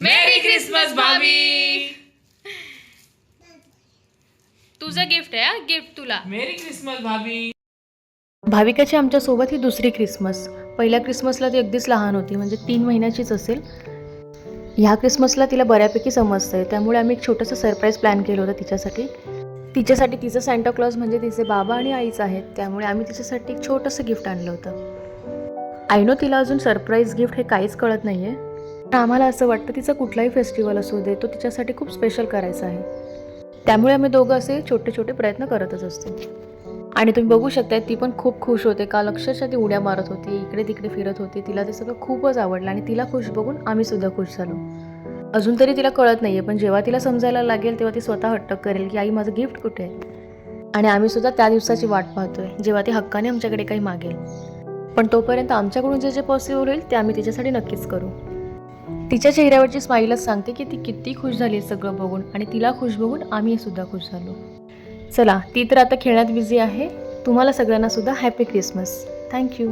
मेरी Christmas भाभी. तुझं gift आहे gift तुला. मेरी क्रिसमस भाभी. भाविकाची आमच्यासोबत ही दुसरी क्रिसमस पहिल्या क्रिसमसला ती अगदीच लहान होती म्हणजे तीन महिन्याचीच असेल. ह्या क्रिसमसला तिला बऱ्यापैकी समजतं आहे त्यामुळे आम्ही एक छोटंसं सरप्राईज प्लॅन केलं होतं तिच्यासाठी. तिच्यासाठी तिचं सँटा क्लॉज म्हणजे तिचे बाबा आणि आईच आहेत त्यामुळे आम्ही तिच्यासाठी एक छोटंसं गिफ्ट आणलं होतं. आयनो तिला अजून सरप्राईज गिफ्ट हे काहीच कळत नाही आहे आम्हाला असं वाटतं तिचं कुठलाही फेस्टिवल असू दे तो तिच्यासाठी खूप स्पेशल करायचा आहे. त्यामुळे आम्ही दोघं असे छोटे छोटे प्रयत्न करतच असतो. आणि तुम्ही बघू शकता ती पण खूप खुश होते. काल अक्षरशः ती उड्या मारत होती इकडे तिकडे फिरत होती. तिला ते सगळं खूपच आवडलं आणि तिला खुश बघून आम्ही सुद्धा खुश झालो. अजून तरी तिला कळत नाही आहे पण जेव्हा तिला समजायला लागेल तेव्हा ती स्वतः हट्टक करेल की आई माझं गिफ्ट कुठे आहे? आणि आम्ही सुद्धा त्या दिवसाची वाट पाहतोय जेव्हा ती हक्काने आमच्याकडे काही मागेल. पण तोपर्यंत आमच्याकडून जे जे पॉसिबल होईल ते आम्ही तिच्यासाठी नक्कीच करू. तिच्या चेहऱ्यावरची स्माईलच सांगते की ती किती खुश झाली सगळं बघून आणि तिला खुश बघून आम्ही सुद्धा खुश झालो. चला ती तर आता खेळण्यात बिझी आहे. तुम्हाला सगळ्यांना सुद्धा हॅपी क्रिसमस थँक्यू